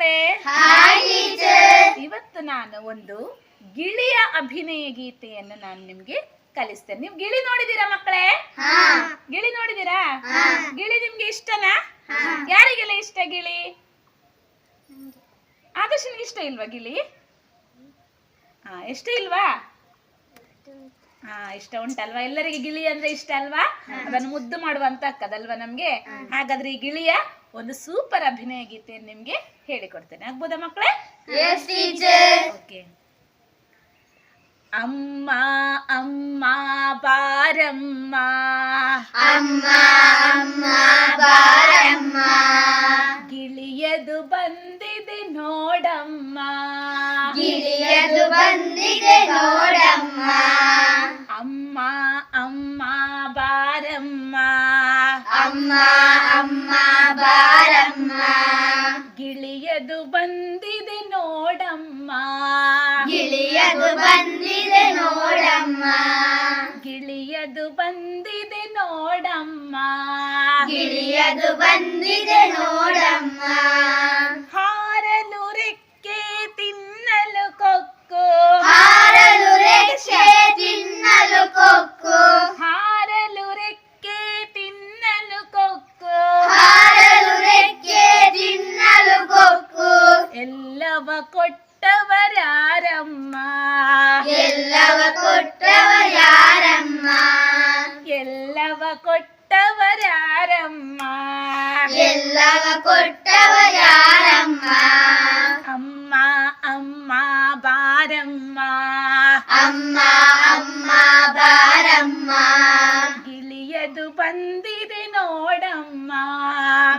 ಮಕ್ಕಳೇ ಇವತ್ತು ನಾನು ಒಂದು ಗಿಳಿಯ ಅಭಿನಯ ಗೀತೆಯನ್ನು ನಾನು ನಿಮ್ಗೆ ಕಲಿಸ್ತೇನೆ. ನೀವು ಗಿಳಿ ನೋಡಿದೀರಾ ಮಕ್ಕಳೇ? ಗಿಳಿ ನೋಡಿದೀರಾ. ಗಿಳಿ ನಿಮ್ಗೆ ಇಷ್ಟನಾ. ಯಾರಿಗೆಲ್ಲ ಇಷ್ಟ ಗಿಳಿ? ಆದರ್ಶನಿಗೆ ಇಷ್ಟ ಇಲ್ವಾ ಗಿಳಿ? ಹಾ ಇಷ್ಟ ಇಲ್ವಾ? ಹಾ ಇಷ್ಟ ಉಂಟಲ್ವಾ? ಎಲ್ಲರಿಗೆ ಗಿಳಿ ಅಂದ್ರೆ ಇಷ್ಟ ಅಲ್ವಾ? ಅದನ್ನು ಮುದ್ದು ಮಾಡುವಂತ ಅಕ್ಕದಲ್ವಾ ನಮ್ಗೆ? ಹಾಗಾದ್ರೆ ಈ ಗಿಳಿಯ ಒಂದು ಸೂಪರ್ ಅಭಿನಯ ಗೀತೆಯನ್ನು ನಿಮ್ಗೆ ಹೇಳಿಕೊಡ್ತೇನೆ. ಆಗ್ಬೋದಾ ಮಕ್ಕಳೇ? ಓಕೆ ಅಮ್ಮ ಅಮ್ಮ ಬಾರಮ್ಮ. ಅಮ್ಮ ಅಮ್ಮ ಬಾರಮ್ಮ. ಗಿಳಿಯದು ಬಂದಿದೆ ನೋಡಮ್ಮ. ಗಿಳಿಯದು ಬಂದಿದೆ ನೋಡಮ್ಮ. ಅಮ್ಮ ಅಮ್ಮ ಬಾರಮ್ಮ. ಅಮ್ಮ ಅಮ್ಮ ಬಾರಮ್ಮ. ಗಿಳಿಯದು ಬಂದಿದೆ ನೋಡಮ್ಮ. ಗಿಳಿಯದು ಬಂದಿದೆ ನೋಡಮ್ಮ. ಗಿಳಿಯದು ಬಂದಿದೆ ನೋಡಮ್ಮ. ಗಿಳಿಯದು ಬಂದಿದೆ ನೋಡಮ್ಮ. ಎಲ್ಲವ ಕೊಟ್ಟವರಾರಮ್ಮ ಎಲ್ಲವ ಕೊಟ್ಟವ ಯಾರಮ್ಮ ಎಲ್ಲವ ಕೊಟ್ಟವರಾರಮ್ಮ ಎಲ್ಲವ ಕೊಟ್ಟವ ಯಾರಮ್ಮ ಅಮ್ಮ ಅಮ್ಮ ಬಾರಮ್ಮ ಅಮ್ಮ ಅಮ್ಮ ಬಾರಮ್ಮ ಗಿಳಿಯದು ಬಂದಿದೆ ನೋಡಮ್ಮ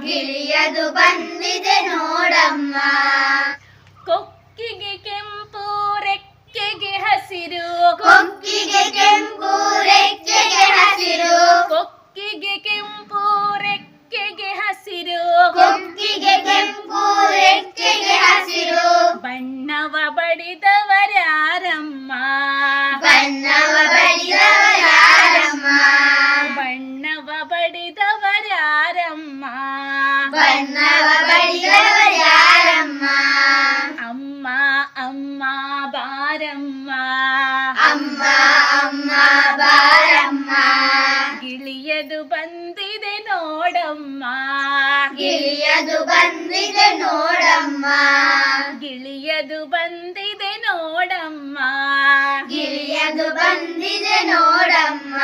ಗಿಳಿಯದು ಬಂದಿದೆ ನೋಡಮ್ಮ ಕೊಕ್ಕಿಗೆ ಕೆಂಪು ರೆಕ್ಕೆಗೆ ಹಸಿರು. ಕೊಕ್ಕಿಗೆ ಕೆಂಪು ರೆಕ್ಕೆಗೆ ಹಸಿರು. ಕೊಕ್ಕಿಗೆ ಕೆಂಪು ರೆಕ್ಕೆಗೆ ಹಸಿರು. ಕೊಕ್ಕಿಗೆ ಕೆಂಪು ರೆಕ್ಕೆಗೆ ಹಸಿರು. ಬಣ್ಣವ ಬಡಿದವರ್ಯಾರಮ್ಮ ಬಣ್ಣವ ಬಡಿದವರ ಯಾರಮ್ಮ? ಬಣ್ಣವ ಬಡಿದವರ್ಯಾರಮ್ಮ ಬಣ್ಣವ ಬಾರಮ್ಮ. ಅಮ್ಮ ಅಮ್ಮ ಬಾರಮ್ಮ. ಗಿಳಿಯದು ಬಂದಿದೆ ನೋಡಮ್ಮ. ಗಿಳಿಯದು ಬಂದಿದೆ ನೋಡಮ್ಮ. ಗಿಳಿಯದು ಬಂದಿದೆ ನೋಡಮ್ಮ. ಗಿಳಿಯದು ಬಂದಿದೆ ನೋಡಮ್ಮ.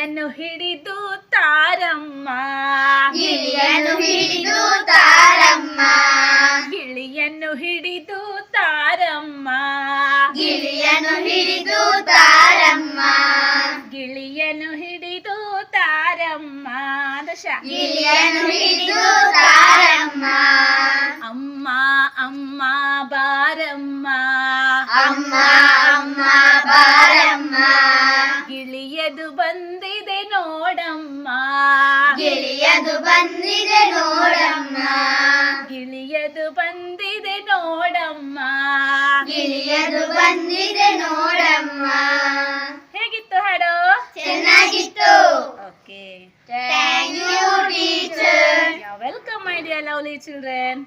ಗಿಳಿಯನ್ನು ಹಿಡಿದು ತಾರಮ್ಮ. ಗಿಳಿಯನ್ನು ಹಿಡಿದು ತಾರಮ್ಮ. ಗಿಳಿಯನ್ನು ಹಿಡಿದು ತಾರಮ್ಮ. ಗಿಳಿಯನ್ನು ಹಿಡಿದು ತಾರಮ್ಮ. ಗಿಳಿಯನ್ನು ಹಿಡಿದು ತಾರಮ್ಮ. ದಶ ಗಿಳಿಯನ್ನು ಹಿಡಿದು ಬಂದಿದೆ ನೋಡಮ್ಮ. ಗಿಳಿಯದು ಬಂದಿದೆ ನೋಡಮ್ಮ. ಗಿಳಿಯದು ಬಂದಿದೆ ನೋಡಮ್ಮ. ಹೇಗಿತ್ತು ಹಾಡು? ಚೆನ್ನಾಗಿತ್ತು. Okay. Thank you teacher welcome my dear lovely children